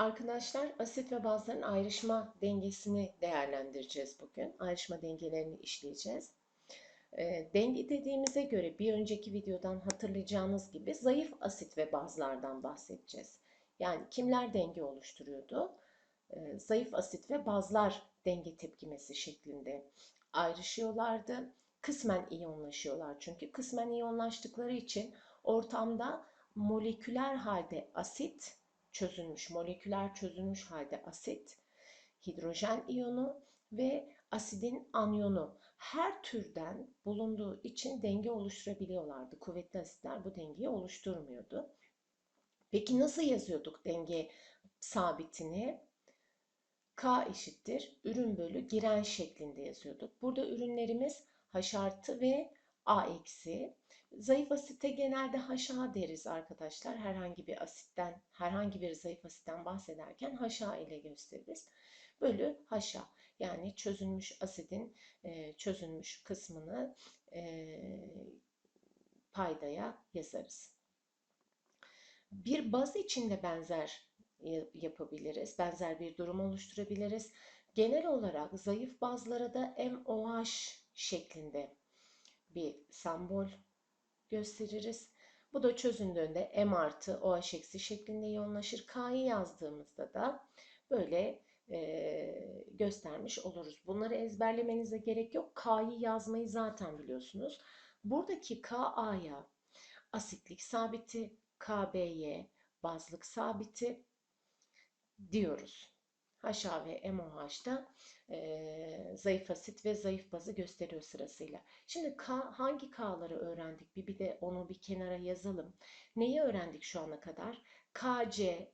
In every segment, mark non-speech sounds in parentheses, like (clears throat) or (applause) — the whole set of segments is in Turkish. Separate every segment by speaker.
Speaker 1: Arkadaşlar asit ve bazların ayrışma dengesini değerlendireceğiz bugün. Ayrışma dengelerini işleyeceğiz. E, denge dediğimize göre bir önceki videodan hatırlayacağınız gibi zayıf asit ve bazlardan bahsedeceğiz. Yani kimler denge oluşturuyordu? E, zayıf asit ve bazlar denge tepkimesi şeklinde ayrışıyorlardı. Kısmen iyonlaşıyorlar çünkü kısmen iyonlaştıkları için ortamda moleküler halde asit çözülmüş, moleküler çözülmüş halde asit, hidrojen iyonu ve asidin anyonu her türden bulunduğu için denge oluşturabiliyorlardı. Kuvvetli asitler bu dengeyi oluşturmuyordu. Peki nasıl yazıyorduk denge sabitini? K eşittir ürün bölü giren şeklinde yazıyorduk. Burada ürünlerimiz H artı ve A eksi. Zayıf asite genelde HA deriz arkadaşlar. Herhangi bir asitten, herhangi bir zayıf asitten bahsederken HA ile gösteririz. Bölü HA. Yani çözülmüş asidin e, çözülmüş kısmını e, paydaya yazarız. Bir baz için de benzer yapabiliriz. Benzer bir durum oluşturabiliriz. Genel olarak zayıf bazlara da MOH şeklinde bir sembol gösteririz. Bu da çözündüğünde M artı OH eksi şeklinde yoğunlaşır. K'yı yazdığımızda da böyle e, göstermiş oluruz. Bunları ezberlemenize gerek yok. K'yı yazmayı zaten biliyorsunuz. Buradaki KA'ya asitlik sabiti, KB'ye bazlık sabiti diyoruz. HA ve MOH'da e, zayıf asit ve zayıf bazı gösteriyor sırasıyla. Şimdi K, hangi K'ları öğrendik? Bir, bir de onu bir kenara yazalım. Neyi öğrendik şu ana kadar? KC,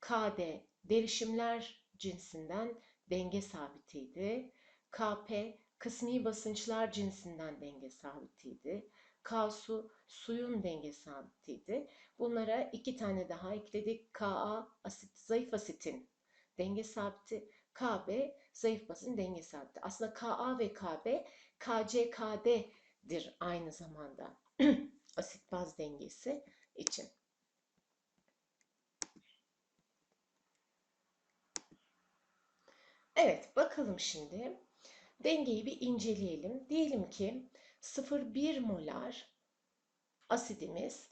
Speaker 1: KD derişimler cinsinden denge sabitiydi. KP kısmi basınçlar cinsinden denge sabitiydi. K su suyun denge sabitiydi. Bunlara iki tane daha ekledik. Ka asit zayıf asitin denge sabiti. KB zayıf basın denge sabiti. Aslında Ka ve KB KCKD'dir aynı zamanda (clears throat) asit baz dengesi için. Evet bakalım şimdi dengeyi bir inceleyelim. Diyelim ki 0,1 molar asidimiz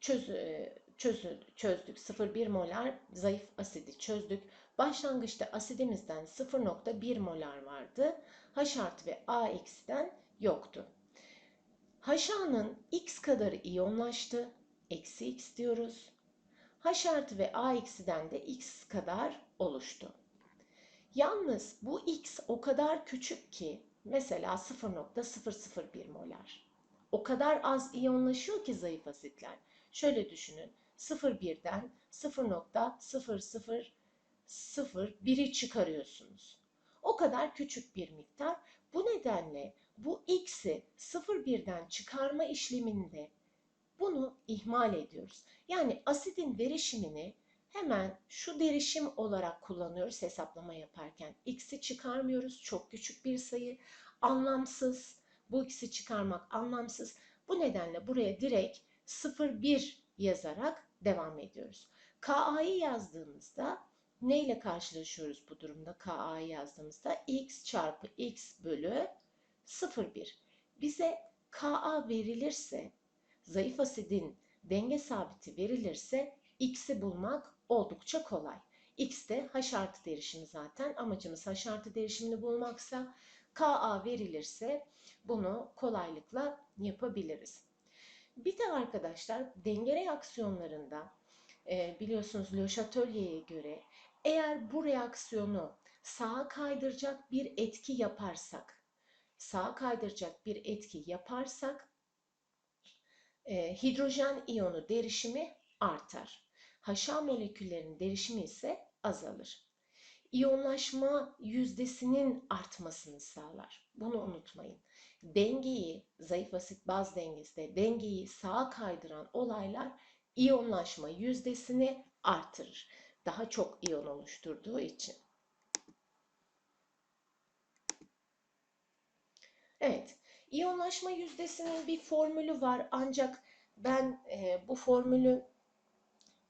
Speaker 1: çöz, çöz, çözdük. 0,1 molar zayıf asidi çözdük. Başlangıçta asidimizden 0,1 molar vardı. H artı ve A eksiden yoktu. HA'nın X kadarı iyonlaştı. Eksi X diyoruz. H artı ve A eksiden de X kadar oluştu. Yalnız bu X o kadar küçük ki mesela 0.001 molar. O kadar az iyonlaşıyor ki zayıf asitler. Şöyle düşünün. 0.1'den 0.000'i çıkarıyorsunuz. O kadar küçük bir miktar. Bu nedenle bu x'i 0.1'den çıkarma işleminde bunu ihmal ediyoruz. Yani asidin derişimini hemen şu derişim olarak kullanıyoruz hesaplama yaparken. X'i çıkarmıyoruz. Çok küçük bir sayı. Anlamsız. Bu x'i çıkarmak anlamsız. Bu nedenle buraya direkt 0,1 yazarak devam ediyoruz. KA'yı yazdığımızda neyle karşılaşıyoruz bu durumda? KA'yı yazdığımızda x çarpı x bölü 0,1. Bize Ka verilirse, zayıf asidin denge sabiti verilirse x'i bulmak oldukça kolay. X de H artı derişimi zaten. Amacımız H artı derişimini bulmaksa Ka verilirse bunu kolaylıkla yapabiliriz. Bir de arkadaşlar denge reaksiyonlarında e, biliyorsunuz Le Chatelier'e göre eğer bu reaksiyonu sağa kaydıracak bir etki yaparsak, sağa kaydıracak bir etki yaparsak e, hidrojen iyonu derişimi artar. HA moleküllerinin derişimi ise azalır. İyonlaşma yüzdesinin artmasını sağlar. Bunu unutmayın. Dengeyi, zayıf asit baz dengesinde dengeyi sağa kaydıran olaylar iyonlaşma yüzdesini artırır. Daha çok iyon oluşturduğu için. Evet, iyonlaşma yüzdesinin bir formülü var ancak ben e, bu formülü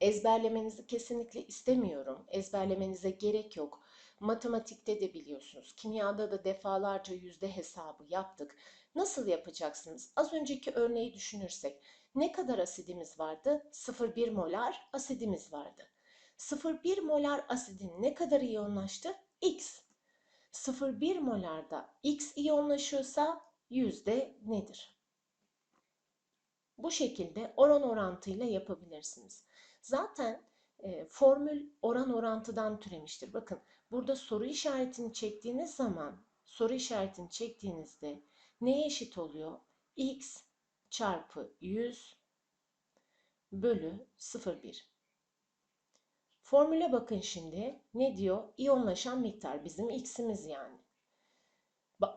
Speaker 1: ezberlemenizi kesinlikle istemiyorum. Ezberlemenize gerek yok. Matematikte de biliyorsunuz. Kimyada da defalarca yüzde hesabı yaptık. Nasıl yapacaksınız? Az önceki örneği düşünürsek ne kadar asidimiz vardı? 0,1 molar asidimiz vardı. 0,1 molar asidin ne kadar iyonlaştı? X. 0,1 molarda X iyonlaşıyorsa yüzde nedir? Bu şekilde oran orantıyla yapabilirsiniz. Zaten e, formül oran orantıdan türemiştir. Bakın burada soru işaretini çektiğiniz zaman soru işaretini çektiğinizde neye eşit oluyor? X çarpı 100 bölü 0,1. Formüle bakın şimdi. Ne diyor? İyonlaşan miktar bizim x'imiz yani.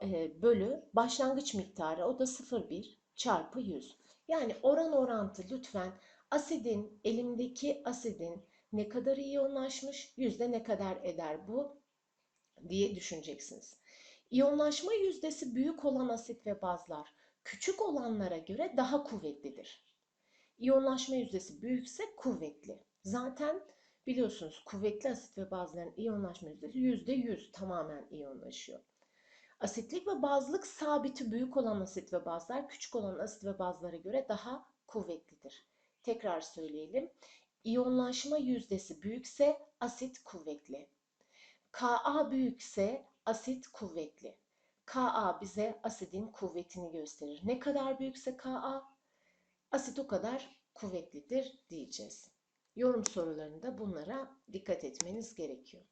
Speaker 1: E, bölü başlangıç miktarı o da 0,1 çarpı 100. Yani oran orantı lütfen asidin elimdeki asidin ne kadar iyonlaşmış yüzde ne kadar eder bu diye düşüneceksiniz. İyonlaşma yüzdesi büyük olan asit ve bazlar küçük olanlara göre daha kuvvetlidir. İyonlaşma yüzdesi büyükse kuvvetli. Zaten biliyorsunuz kuvvetli asit ve bazların iyonlaşma yüzdesi yüzde yüz tamamen iyonlaşıyor. Asitlik ve bazlık sabiti büyük olan asit ve bazlar küçük olan asit ve bazlara göre daha kuvvetlidir. Tekrar söyleyelim. İyonlaşma yüzdesi büyükse asit kuvvetli. Ka büyükse asit kuvvetli. Ka bize asidin kuvvetini gösterir. Ne kadar büyükse Ka asit o kadar kuvvetlidir diyeceğiz. Yorum sorularında bunlara dikkat etmeniz gerekiyor.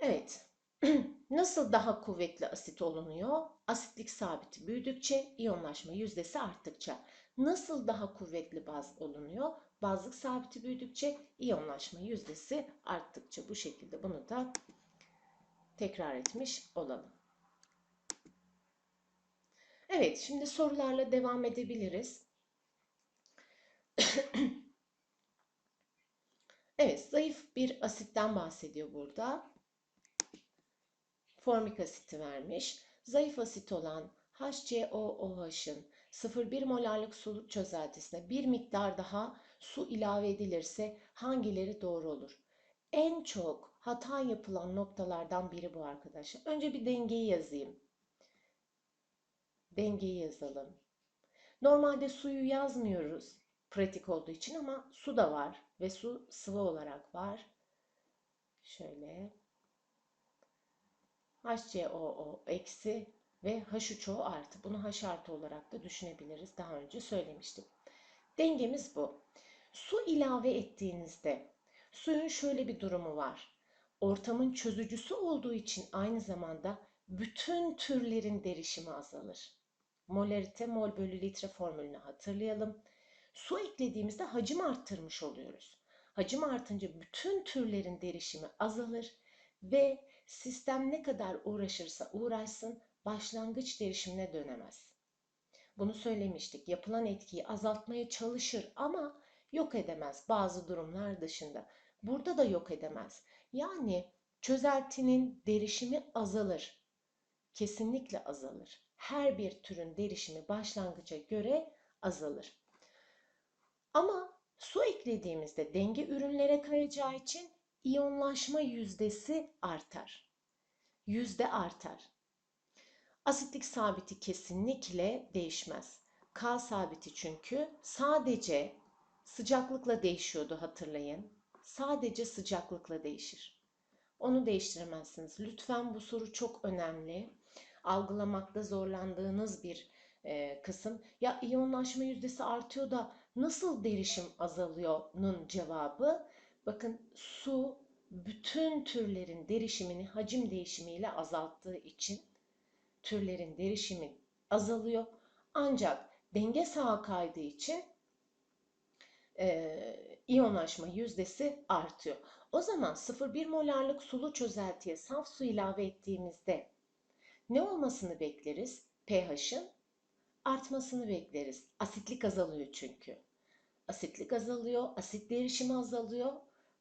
Speaker 1: Evet. (clears throat) Nasıl daha kuvvetli asit olunuyor? Asitlik sabiti büyüdükçe, iyonlaşma yüzdesi arttıkça. Nasıl daha kuvvetli baz olunuyor? Bazlık sabiti büyüdükçe, iyonlaşma yüzdesi arttıkça. Bu şekilde bunu da tekrar etmiş olalım. Evet, şimdi sorularla devam edebiliriz. (clears throat) evet, zayıf bir asitten bahsediyor burada formik asiti vermiş. Zayıf asit olan HCOOH'ın 0,1 molarlık su çözeltisine bir miktar daha su ilave edilirse hangileri doğru olur? En çok hata yapılan noktalardan biri bu arkadaşlar. Önce bir dengeyi yazayım. Dengeyi yazalım. Normalde suyu yazmıyoruz pratik olduğu için ama su da var ve su sıvı olarak var. Şöyle HCOO eksi ve H3O artı. Bunu H artı olarak da düşünebiliriz. Daha önce söylemiştim. Dengemiz bu. Su ilave ettiğinizde suyun şöyle bir durumu var. Ortamın çözücüsü olduğu için aynı zamanda bütün türlerin derişimi azalır. Molarite mol bölü litre formülünü hatırlayalım. Su eklediğimizde hacim arttırmış oluyoruz. Hacim artınca bütün türlerin derişimi azalır ve sistem ne kadar uğraşırsa uğraşsın başlangıç derişimine dönemez. Bunu söylemiştik. Yapılan etkiyi azaltmaya çalışır ama yok edemez bazı durumlar dışında. Burada da yok edemez. Yani çözeltinin derişimi azalır. Kesinlikle azalır. Her bir türün derişimi başlangıca göre azalır. Ama su eklediğimizde denge ürünlere kayacağı için iyonlaşma yüzdesi artar. Yüzde artar. Asitlik sabiti kesinlikle değişmez. K sabiti çünkü sadece sıcaklıkla değişiyordu hatırlayın. Sadece sıcaklıkla değişir. Onu değiştiremezsiniz. Lütfen bu soru çok önemli. Algılamakta zorlandığınız bir e, kısım. Ya iyonlaşma yüzdesi artıyor da nasıl derişim azalıyor'nun cevabı Bakın su bütün türlerin derişimini hacim değişimiyle azalttığı için türlerin derişimi azalıyor. Ancak denge sağa kaydığı için e, iyonlaşma yüzdesi artıyor. O zaman 0,1 molarlık sulu çözeltiye saf su ilave ettiğimizde ne olmasını bekleriz? pH'ın artmasını bekleriz. Asitlik azalıyor çünkü. Asitlik azalıyor, asit derişimi azalıyor.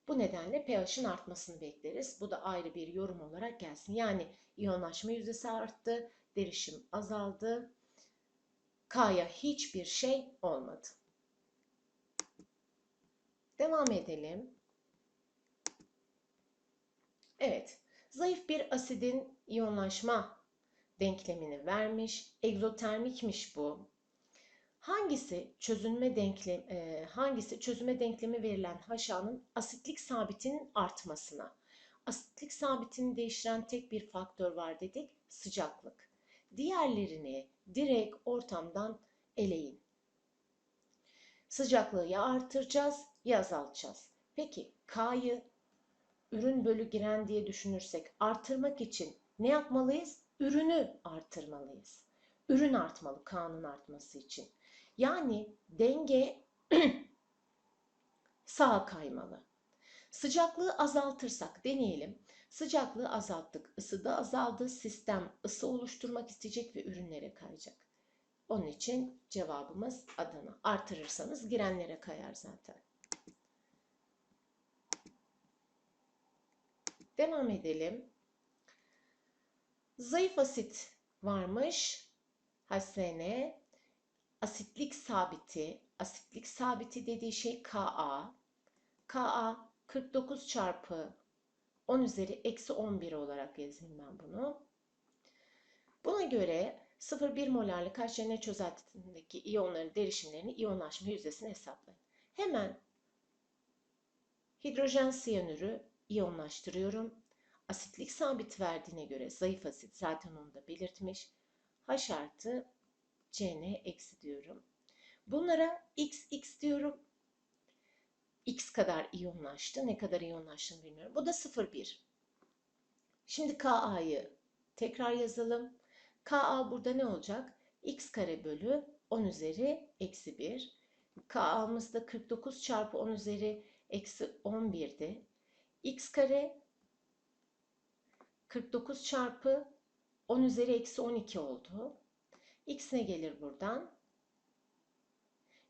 Speaker 1: Bu nedenle pH'in artmasını bekleriz. Bu da ayrı bir yorum olarak gelsin. Yani iyonlaşma yüzdesi arttı, derişim azaldı. K'ya hiçbir şey olmadı. Devam edelim. Evet, zayıf bir asidin iyonlaşma denklemini vermiş. Egzotermikmiş bu. Hangisi çözünme denklem e, hangisi çözüme denklemi verilen HA'nın asitlik sabitinin artmasına? Asitlik sabitini değiştiren tek bir faktör var dedik, sıcaklık. Diğerlerini direkt ortamdan eleyin. Sıcaklığı ya artıracağız ya azaltacağız. Peki K'yı ürün bölü giren diye düşünürsek artırmak için ne yapmalıyız? Ürünü artırmalıyız. Ürün artmalı K'nın artması için. Yani denge (clears throat) sağa kaymalı. Sıcaklığı azaltırsak deneyelim. Sıcaklığı azalttık. Isı da azaldı. Sistem ısı oluşturmak isteyecek ve ürünlere kayacak. Onun için cevabımız Adana. Artırırsanız girenlere kayar zaten. Devam edelim. Zayıf asit varmış. HSN. Asitlik sabiti. Asitlik sabiti dediği şey Ka. Ka 49 çarpı 10 üzeri eksi 11 olarak yazayım ben bunu. Buna göre 0,1 molarlık HCN çözeltisindeki iyonların derişimlerini iyonlaşma yüzdesini hesaplayın. Hemen hidrojen siyanürü iyonlaştırıyorum. Asitlik sabit verdiğine göre zayıf asit zaten onu da belirtmiş. H artı Cn eksi diyorum. Bunlara XX diyorum. X kadar iyonlaştı. Ne kadar iyonlaştığını bilmiyorum. Bu da 0,1. Şimdi Ka'yı tekrar yazalım. Ka burada ne olacak? X kare bölü 10 üzeri eksi 1. Ka'mız da 49 çarpı 10 üzeri eksi 11'di. X kare 49 çarpı 10 üzeri eksi 12 oldu. X ne gelir buradan?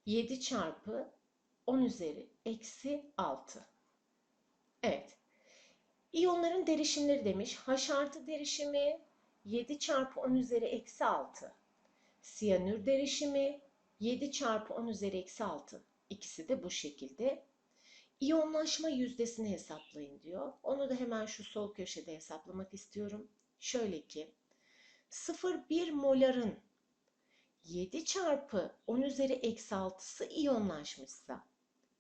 Speaker 1: 7 çarpı 10 üzeri eksi 6. Evet. İyonların derişimleri demiş. H artı derişimi 7 çarpı 10 üzeri eksi 6. Siyanür derişimi 7 çarpı 10 üzeri eksi 6. İkisi de bu şekilde. İyonlaşma yüzdesini hesaplayın diyor. Onu da hemen şu sol köşede hesaplamak istiyorum. Şöyle ki 0,1 moların 7 çarpı 10 üzeri eksi 6'sı iyonlaşmışsa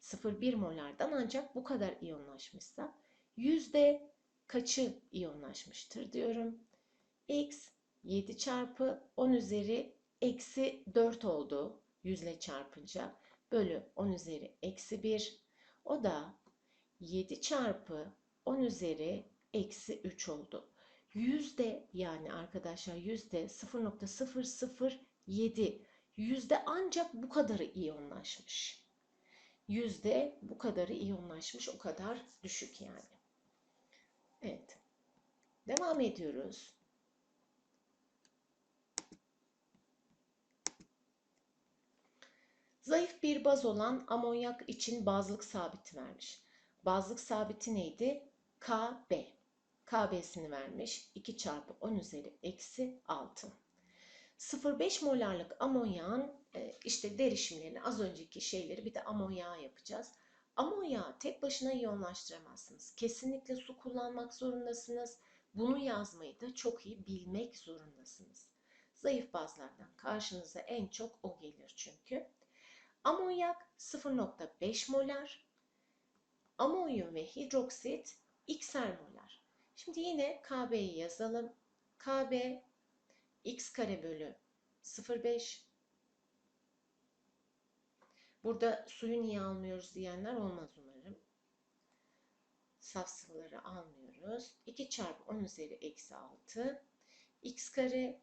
Speaker 1: 0,1 molardan ancak bu kadar iyonlaşmışsa yüzde kaçı iyonlaşmıştır diyorum. X 7 çarpı 10 üzeri eksi 4 oldu yüzle çarpınca bölü 10 üzeri eksi 1 o da 7 çarpı 10 üzeri eksi 3 oldu. Yüzde yani arkadaşlar yüzde 0.007 yüzde ancak bu kadarı iyonlaşmış. Yüzde bu kadarı iyonlaşmış o kadar düşük yani. Evet. Devam ediyoruz. Zayıf bir baz olan amonyak için bazlık sabiti vermiş. Bazlık sabiti neydi? KB. KB'sini vermiş. 2 çarpı 10 üzeri eksi 6. 0,5 molarlık amonyağın e, işte derişimlerini az önceki şeyleri bir de amonyağa yapacağız. Amonyağı tek başına iyonlaştıramazsınız. Kesinlikle su kullanmak zorundasınız. Bunu yazmayı da çok iyi bilmek zorundasınız. Zayıf bazlardan karşınıza en çok o gelir çünkü. Amonyak 0.5 molar. Amonyum ve hidroksit x'er molar. Şimdi yine KB'yi yazalım. KB x kare bölü 0,5. Burada suyu niye almıyoruz diyenler olmaz umarım. Saf sıvıları almıyoruz. 2 çarpı 10 üzeri eksi 6. x kare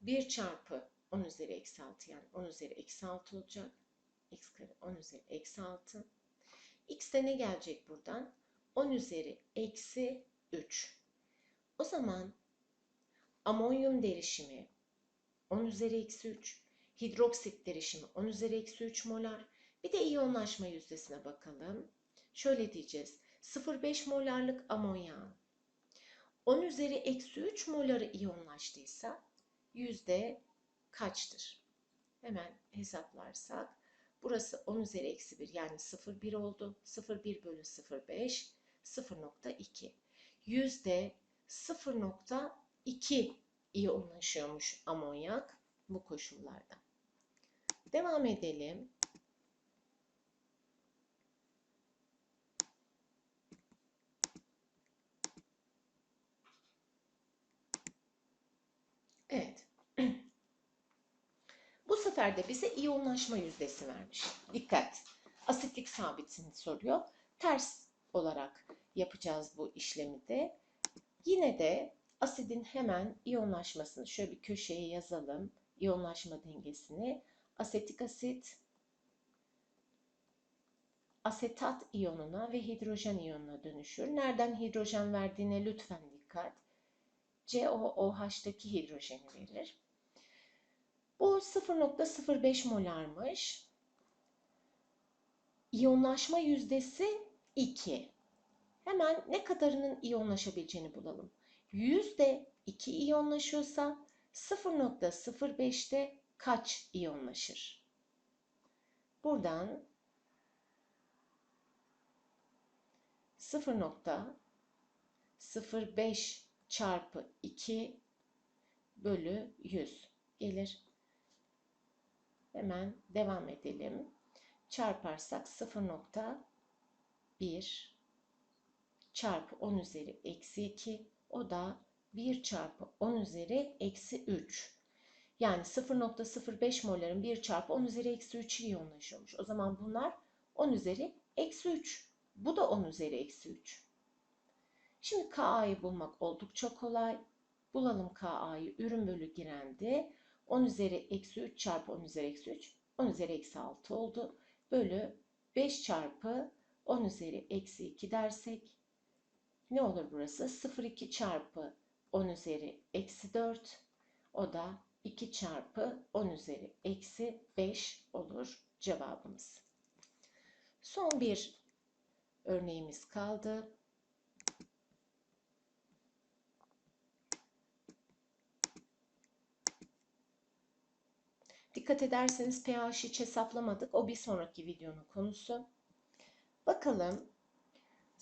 Speaker 1: 1 çarpı 10 üzeri eksi 6 yani 10 üzeri eksi 6 olacak. x kare 10 üzeri eksi 6. x'te ne gelecek buradan? 10 üzeri eksi 3. O zaman amonyum derişimi 10 üzeri eksi 3. Hidroksit derişimi 10 üzeri eksi 3 molar. Bir de iyonlaşma yüzdesine bakalım. Şöyle diyeceğiz. 0,5 molarlık amonyağın 10 üzeri eksi 3 moları iyonlaştıysa yüzde kaçtır? Hemen hesaplarsak Burası 10 üzeri eksi 1 yani 0,1 oldu. 0,1 bölü 0,5 0,2. Yüzde 0,2 iyonlaşıyormuş amonyak bu koşullarda. Devam edelim. Evet. (clears throat) Bu sefer de bize iyonlaşma yüzdesi vermiş. Dikkat. Asitlik sabitini soruyor. Ters olarak yapacağız bu işlemi de. Yine de asidin hemen iyonlaşmasını şöyle bir köşeye yazalım. İyonlaşma dengesini. Asetik asit asetat iyonuna ve hidrojen iyonuna dönüşür. Nereden hidrojen verdiğine lütfen dikkat. COOH'taki hidrojeni verir. Bu 0.05 molarmış. İyonlaşma yüzdesi 2. Hemen ne kadarının iyonlaşabileceğini bulalım. Yüzde 2 iyonlaşıyorsa 0.05'te kaç iyonlaşır? Buradan 0.05 çarpı 2 bölü 100 gelir. Hemen devam edelim. Çarparsak 0.1 çarpı 10 üzeri eksi 2 o da 1 çarpı 10 üzeri eksi 3. Yani 0.05 moların 1 çarpı 10 üzeri eksi 3 iyonlaşıyormuş. O zaman bunlar 10 üzeri eksi 3. Bu da 10 üzeri eksi 3. Şimdi Ka'yı bulmak oldukça kolay. Bulalım Ka'yı. Ürün bölü girendi. 10 üzeri eksi 3 çarpı 10 üzeri eksi 3. 10 üzeri eksi 6 oldu. Bölü 5 çarpı 10 üzeri eksi 2 dersek ne olur burası? 0,2 çarpı 10 üzeri eksi 4. O da 2 çarpı 10 üzeri eksi 5 olur cevabımız. Son bir örneğimiz kaldı. Dikkat ederseniz pH hiç hesaplamadık. O bir sonraki videonun konusu. Bakalım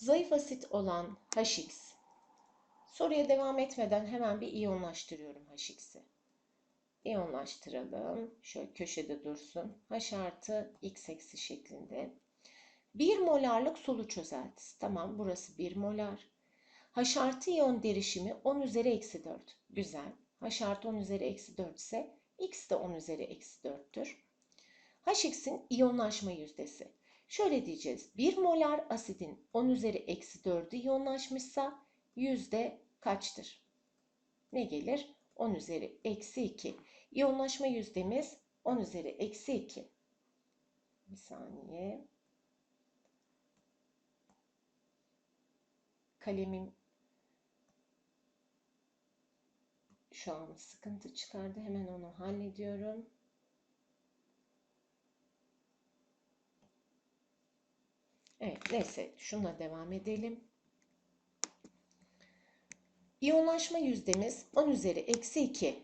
Speaker 1: zayıf asit olan HX. Soruya devam etmeden hemen bir iyonlaştırıyorum HX'i. İyonlaştıralım. Şöyle köşede dursun. H artı X eksi şeklinde. 1 molarlık sulu çözeltisi. Tamam burası 1 molar. H artı iyon derişimi 10 üzeri eksi 4. Güzel. H artı 10 üzeri eksi 4 ise X de 10 üzeri eksi 4'tür. HX'in iyonlaşma yüzdesi. Şöyle diyeceğiz. 1 molar asidin 10 üzeri eksi 4'ü iyonlaşmışsa yüzde kaçtır? Ne gelir? 10 üzeri eksi 2. İyonlaşma yüzdemiz 10 üzeri eksi 2. Bir saniye. Kalemim şu an sıkıntı çıkardı. Hemen onu hallediyorum. Evet neyse şuna devam edelim. İyonlaşma yüzdemiz 10 üzeri eksi 2.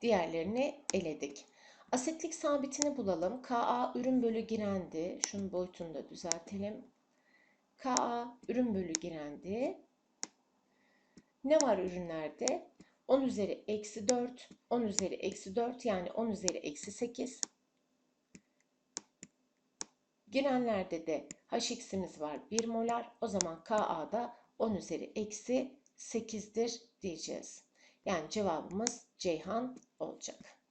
Speaker 1: Diğerlerini eledik. Asitlik sabitini bulalım. Ka ürün bölü girendi. Şunun boyutunu da düzeltelim. Ka ürün bölü girendi. Ne var ürünlerde? 10 üzeri eksi 4, 10 üzeri eksi 4 yani 10 üzeri eksi 8. Girenlerde de HX'imiz var 1 molar. O zaman KA'da 10 üzeri eksi 8'dir diyeceğiz. Yani cevabımız Ceyhan olacak.